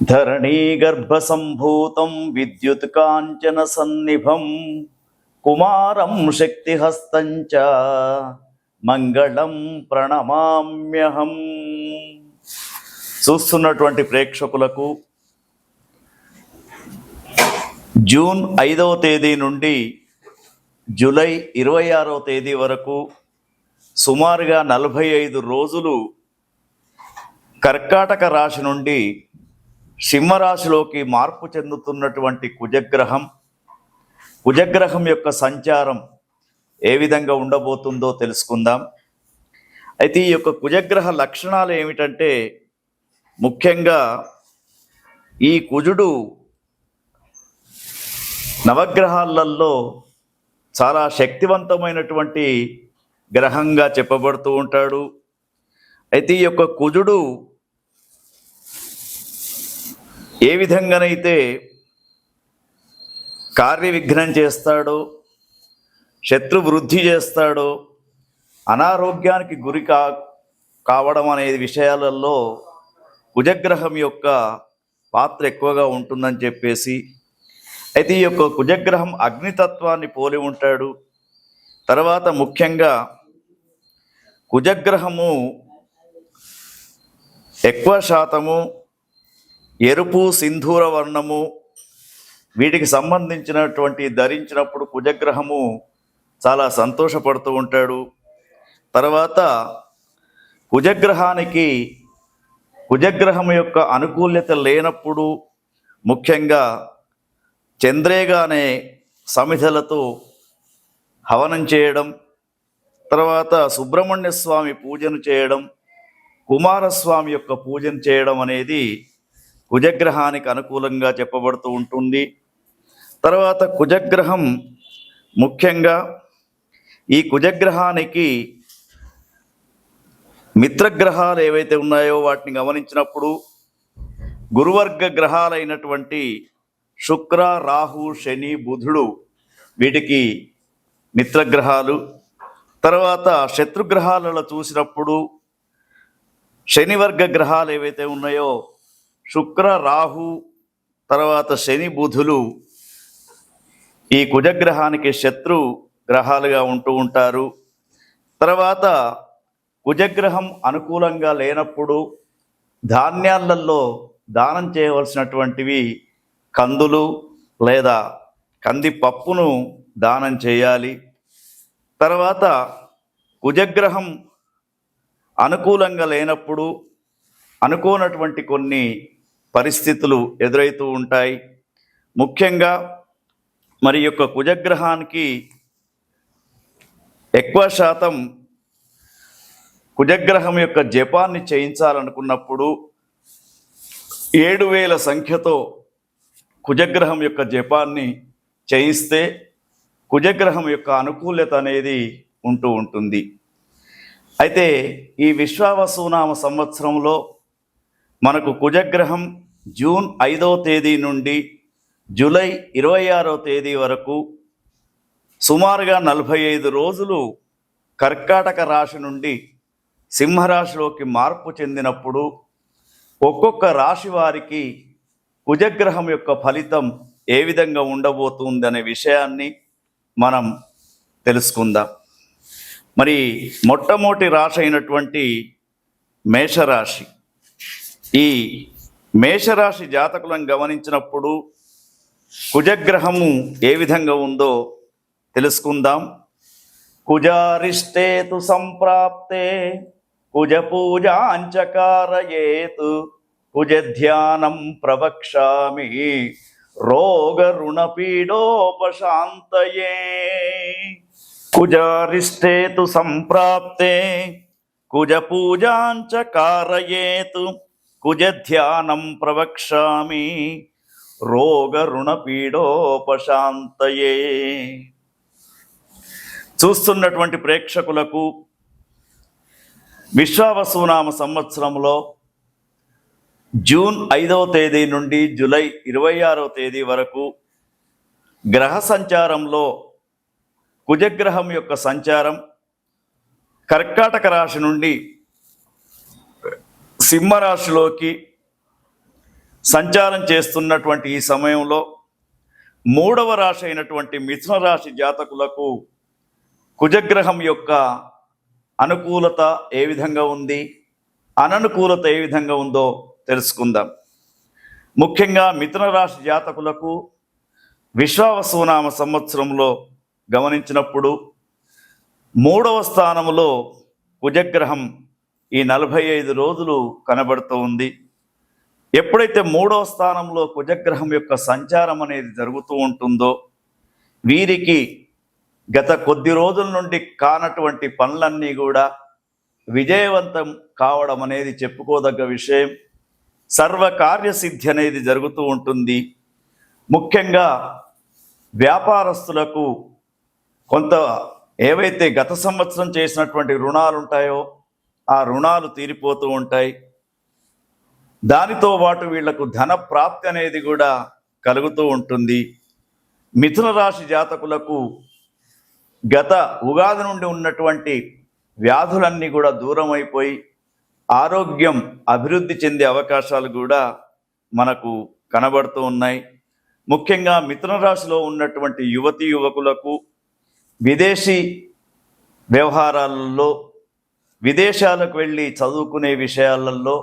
ధరణీగర్భసంభూతం విద్యుత్ కాంచన సన్నిభం కుమారం శక్తిహస్తం చ మంగళం ప్రణమామ్యహం. చూస్తున్నటువంటి ప్రేక్షకులకు జూన్ ఐదవ తేదీ నుండి జూలై ఇరవై ఆరవ తేదీ వరకు సుమారుగా నలభై ఐదు రోజులు కర్కాటక రాశి నుండి సింహరాశిలోకి మార్పు చెందుతున్నటువంటి కుజగ్రహం కుజగ్రహం యొక్క సంచారం ఏ విధంగా ఉండబోతుందో తెలుసుకుందాం. అయితే ఈ యొక్క కుజగ్రహ లక్షణాలు ఏమిటంటే ముఖ్యంగా ఈ కుజుడు నవగ్రహాలలో చాలా శక్తివంతమైనటువంటి గ్రహంగా చెప్పబడుతూ ఉంటాడు. అయితే ఈ యొక్క కుజుడు ఏ విధంగానైతే కార్య విఘ్నం చేస్తాడో శత్రు వృద్ధి చేస్తాడో అనారోగ్యానికి గురి కా కావడం అనే విషయాలలో కుజగ్రహం యొక్క పాత్ర ఎక్కువగా ఉంటుందని చెప్పేసి అయితే ఈ యొక్క కుజగ్రహం అగ్నితత్వాన్ని పోలి ఉంటాడు. తర్వాత ముఖ్యంగా కుజగ్రహము ఎక్కువ శాతము ఎరుపు సింధూర వర్ణము వీటికి సంబంధించినటువంటి ధరించినప్పుడు కుజగ్రహము చాలా సంతోషపడుతూ ఉంటాడు. తర్వాత కుజగ్రహానికి కుజగ్రహం యొక్క అనుకూల్యత లేనప్పుడు ముఖ్యంగా చంద్రేగానే సమిధలతో హవనం చేయడం తర్వాత సుబ్రహ్మణ్య స్వామి పూజను చేయడం కుమారస్వామి యొక్క పూజను చేయడం అనేది కుజగ్రహానికి అనుకూలంగా చెప్పబడుతూ ఉంటుంది. తర్వాత కుజగ్రహం ముఖ్యంగా ఈ కుజగ్రహానికి మిత్రగ్రహాలు ఏవైతే ఉన్నాయో వాటిని గమనించినప్పుడు గురువర్గ గ్రహాలైనటువంటి శుక్ర రాహు శని బుధుడు వీటికి మిత్రగ్రహాలు. తర్వాత శత్రుగ్రహాలలో చూసినప్పుడు శనివర్గ గ్రహాలు ఏవైతే ఉన్నాయో శుక్ర రాహు తర్వాత శని బుధులు ఈ కుజగ్రహానికి శత్రు గ్రహాలుగా ఉంటూ ఉంటారు. తర్వాత కుజగ్రహం అనుకూలంగా లేనప్పుడు ధాన్యాలలో దానం చేయవలసినటువంటివి కందులు లేదా కంది పప్పును దానం చేయాలి. తర్వాత కుజగ్రహం అనుకూలంగా లేనప్పుడు అనుకోనటువంటి కొన్ని పరిస్థితులు ఎదురవుతూ ఉంటాయి. ముఖ్యంగా మరి యొక్క కుజగ్రహానికి ఎక్కువ శాతం కుజగ్రహం యొక్క జపాన్ని చేయించాలనుకున్నప్పుడు ఏడు వేల సంఖ్యతో కుజగ్రహం యొక్క జపాన్ని చేయిస్తే కుజగ్రహం యొక్క అనుకూల్యత అనేది ఉంటూ ఉంటుంది. అయితే ఈ విశ్వావసునామ సంవత్సరంలో మనకు కుజగ్రహం జూన్ ఐదవ తేదీ నుండి జూలై ఇరవై ఆరో తేదీ వరకు సుమారుగా నలభై ఐదు రోజులు కర్కాటక రాశి నుండి సింహరాశిలోకి మార్పు చెందినప్పుడు ఒక్కొక్క రాశి వారికి కుజగ్రహం యొక్క ఫలితం ఏ విధంగా ఉండబోతుందనే విషయాన్ని మనం తెలుసుకుందాం. మరి మొట్టమొదటి రాశి అయినటువంటి మేషరాశి ఈ మేషరాశి జాతకులను గమనించినప్పుడు కుజగ్రహము ఏ విధంగా ఉందో తెలుసుకుందాం. కుజారిష్టేతు సంప్రాప్తే కుజ పూజాంచకారయేతు కుజ ధ్యానం ప్రవక్ష్యామి రోగ రుణపీడోపశాంతయే సంప్రాప్తే కుజ పూజాంచకారయేతు కుజధ్యానం ప్రవక్ష్యామి రోగ రుణపీడోపశాంతయే చూస్తున్నటువంటి ప్రేక్షకులకు విశ్వావసునామ సంవత్సరంలో జూన్ ఐదవ తేదీ నుండి జూలై ఇరవై ఆరవ తేదీ వరకు గ్రహ సంచారంలో కుజగ్రహం యొక్క సంచారం కర్కాటక రాశి నుండి సింహరాశిలోకి సంచారం చేస్తున్నటువంటి ఈ సమయంలో మూడవ రాశి అయినటువంటి మిథున రాశి జాతకులకు కుజగ్రహం యొక్క అనుకూలత ఏ విధంగా ఉంది? అననుకూలత ఏ విధంగా ఉందో తెలుసుకుందాం. ముఖ్యంగా మిథున రాశి జాతకులకు విశ్వావసునామ సంవత్సరంలో గమనించినప్పుడు మూడవ స్థానంలో కుజగ్రహం ఈ నలభై ఐదు రోజులు కనబడుతూ ఉంది. ఎప్పుడైతే మూడో స్థానంలో కుజగ్రహం యొక్క సంచారం అనేది జరుగుతూ ఉంటుందో వీరికి గత కొద్ది రోజుల నుండి కానటువంటి పనులన్నీ కూడా విజయవంతం కావడం అనేది చెప్పుకోదగ్గ విషయం. సర్వకార్యసిద్ధి అనేది జరుగుతూ ఉంటుంది. ముఖ్యంగా వ్యాపారస్తులకు కొంత ఏవైతే గత సంవత్సరం చేసినటువంటి రుణాలు ఉంటాయో ఆ రుణాలు తీరిపోతూ ఉంటాయి. దానితో పాటు వీళ్ళకు ధన ప్రాప్తి అనేది కూడా కలుగుతూ ఉంటుంది. మిథున రాశి జాతకులకు గత ఉగాది నుండి ఉన్నటువంటి వ్యాధులన్నీ కూడా దూరం అయిపోయి ఆరోగ్యం అభివృద్ధి చెందే అవకాశాలు కూడా మనకు కనబడుతూ ఉన్నాయి. ముఖ్యంగా మిథున రాశిలో ఉన్నటువంటి యువతి యువకులకు విదేశీ వ్యవహారాలలో విదేశాలకు వెళ్ళి చదువుకునే విషయాలలో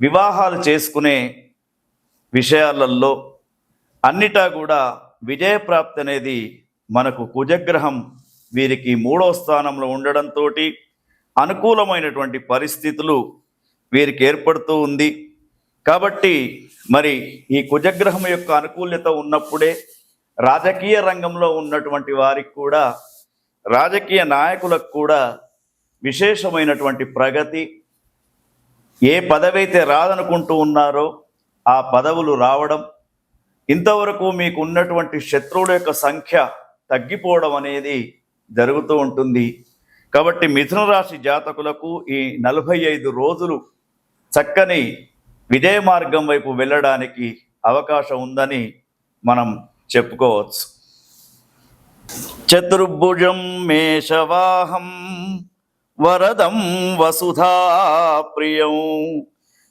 వివాహాలు చేసుకునే విషయాలలో అన్నిటా కూడా విజయప్రాప్తి అనేది మనకు కుజగ్రహం వీరికి మూడో స్థానంలో ఉండడంతో అనుకూలమైనటువంటి పరిస్థితులు వీరికి ఏర్పడుతూ ఉంది. కాబట్టి మరి ఈ కుజగ్రహం యొక్క అనుకూల్యత ఉన్నప్పుడే రాజకీయ రంగంలో ఉన్నటువంటి వారికి కూడా రాజకీయ నాయకులకు కూడా విశేషమైనటువంటి ప్రగతి ఏ పదవి అయితే రాదనుకుంటూ ఉన్నారో ఆ పదవులు రావడం ఇంతవరకు మీకు ఉన్నటువంటి శత్రువుల యొక్క సంఖ్య తగ్గిపోవడం అనేది జరుగుతూ ఉంటుంది. కాబట్టి మిథున రాశి జాతకులకు ఈ నలభై ఐదు రోజులు చక్కని విజయ మార్గం వైపు వెళ్ళడానికి అవకాశం ఉందని మనం చెప్పుకోవచ్చు. చతుర్భుజం మేషవాహం వరదం వసుధా ప్రియం.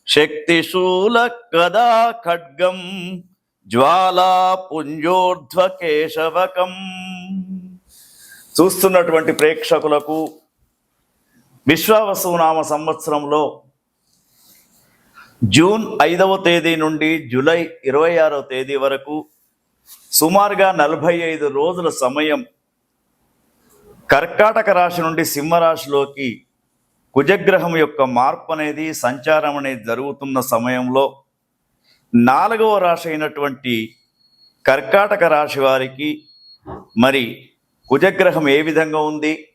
శక్తిశూల కదా ఖడ్గం జ్వాలాపుంజోర్ధ్వ కేశవకం చూస్తున్నటువంటి ప్రేక్షకులకు విశ్వావసునామ సంవత్సరంలో జూన్ ఐదవ తేదీ నుండి జూలై ఇరవై ఆరవ తేదీ వరకు సుమారుగా నలభై ఐదు రోజుల సమయం కర్కాటక రాశి నుండి సింహరాశిలోకి కుజగ్రహం యొక్క మార్పు అనేది సంచారం అనేది జరుగుతున్న సమయంలో నాలుగవ రాశి అయినటువంటి కర్కాటక రాశి వారికి మరి కుజగ్రహం ఏ విధంగా ఉంది?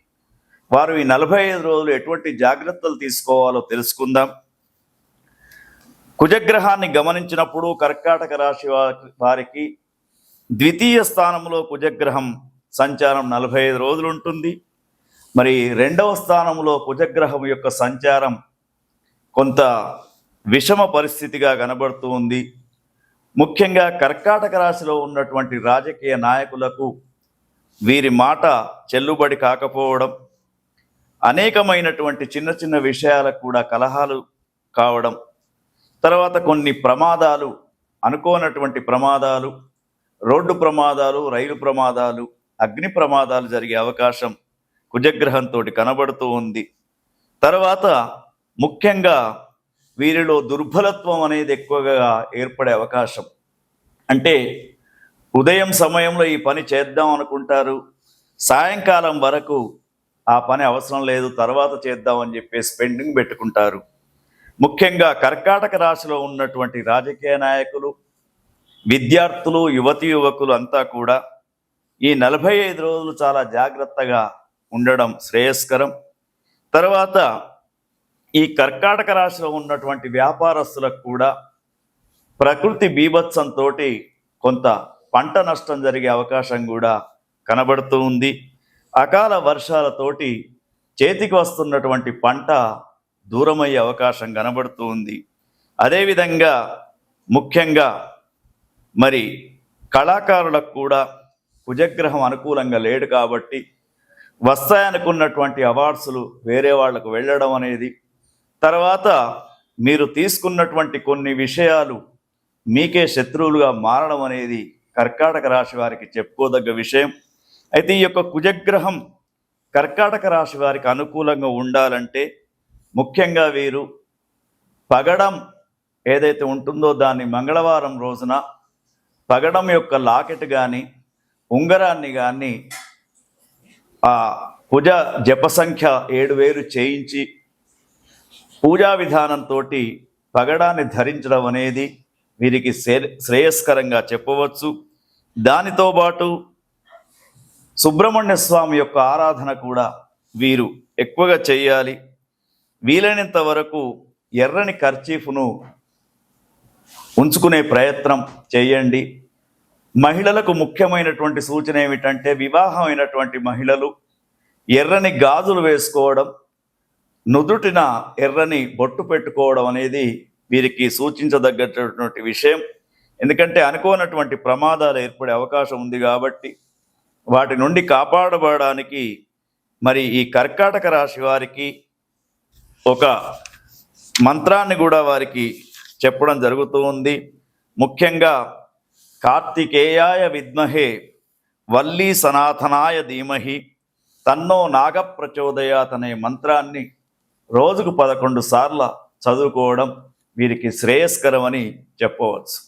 వారు ఈ నలభై ఐదు రోజులు ఎటువంటి జాగ్రత్తలు తీసుకోవాలో తెలుసుకుందాం. కుజగ్రహాన్ని గమనించినప్పుడు కర్కాటక రాశి వారికి ద్వితీయ స్థానంలో కుజగ్రహం సంచారం నలభై ఐదు రోజులు ఉంటుంది మరి రెండవ స్థానంలో కుజగ్రహం యొక్క సంచారం కొంత విషమ పరిస్థితిగా కనబడుతూ ఉంది. ముఖ్యంగా కర్కాటక రాశిలో ఉన్నటువంటి రాజకీయ నాయకులకు వీరి మాట చెల్లుబడి కాకపోవడం అనేకమైనటువంటి చిన్న చిన్న విషయాలకు కూడా కలహాలు కావడం తర్వాత కొన్ని ప్రమాదాలు అనుకోనటువంటి ప్రమాదాలు రోడ్డు ప్రమాదాలు రైలు ప్రమాదాలు అగ్ని ప్రమాదాలు జరిగే అవకాశం కుజగ్రహంతో కనబడుతూ ఉంది. తర్వాత ముఖ్యంగా వీరిలో దుర్బలత్వం అనేది ఎక్కువగా ఏర్పడే అవకాశం. అంటే ఉదయం సమయంలో ఈ పని చేద్దాం అనుకుంటారు. సాయంకాలం వరకు ఆ పని అవసరం లేదు తర్వాత చేద్దాం అని చెప్పేసి పెండింగ్ పెట్టుకుంటారు. ముఖ్యంగా కర్కాటక రాశిలో ఉన్నటువంటి రాజకీయ నాయకులు విద్యార్థులు యువతి యువకులు అంతా కూడా ఈ నలభై ఐదు రోజులు చాలా జాగ్రత్తగా ఉండడం శ్రేయస్కరం. తర్వాత ఈ కర్కాటక రాశిలో ఉన్నటువంటి వ్యాపారస్తులకు కూడా ప్రకృతి బీభత్సంతో కొంత పంట నష్టం జరిగే అవకాశం కూడా కనబడుతూ ఉంది. అకాల వర్షాలతోటి చేతికి వస్తున్నటువంటి పంట దూరమయ్యే అవకాశం కనబడుతూ ఉంది. అదేవిధంగా ముఖ్యంగా మరి కళాకారులకు కూడా కుజగ్రహం అనుకూలంగా లేడు కాబట్టి వస్తాయనుకున్నటువంటి అవార్డ్స్లు వేరే వాళ్ళకు వెళ్ళడం అనేది. తర్వాత మీరు తీసుకున్నటువంటి కొన్ని విషయాలు మీకే శత్రువులుగా మారడం అనేది కర్కాటక రాశి వారికి చెప్పుకోదగ్గ విషయం. అయితే ఈ యొక్క కుజగ్రహం కర్కాటక రాశి వారికి అనుకూలంగా ఉండాలంటే ముఖ్యంగా వీరు పగడం ఏదైతే ఉంటుందో దాన్ని మంగళవారం రోజున పగడం యొక్క లాకెట్ కానీ ఉంగరాన్ని కానీ ఆ కుజ జప సంఖ్య ఏడు వేలు చేయించి పూజా విధానంతో పగడాన్ని ధరించడం అనేది వీరికి శ్రే- శ్రేయస్కరంగా చెప్పవచ్చు. దానితో పాటు సుబ్రహ్మణ్య స్వామి యొక్క ఆరాధన కూడా వీరు ఎక్కువగా చేయాలి. వీలైనంత వరకు ఎర్రని కర్చీఫ్ను ఉంచుకునే ప్రయత్నం చేయండి. మహిళలకు ముఖ్యమైనటువంటి సూచన ఏమిటంటే వివాహమైనటువంటి మహిళలు ఎర్రని గాజులు వేసుకోవడం నుదుటిన ఎర్రని బొట్టు పెట్టుకోవడం అనేది వీరికి సూచించదగ్గటువంటి విషయం. ఎందుకంటే అనుకోనటువంటి ప్రమాదాలు ఏర్పడే అవకాశం ఉంది కాబట్టి వాటి నుండి కాపాడబడడానికి మరి ఈ కర్కాటక రాశి వారికి ఒక మంత్రాన్ని కూడా వారికి చెప్పడం జరుగుతూ ఉంది. ముఖ్యంగా కార్తికేయాయ విద్మహే వల్లీ సనాతనాయ ధీమహి తన్నో నాగప్రచోదయాత్ అనే మంత్రాన్ని రోజుకు పదకొండు సార్ల చదువుకోవడం వీరికి శ్రేయస్కరమని చెప్పవచ్చు.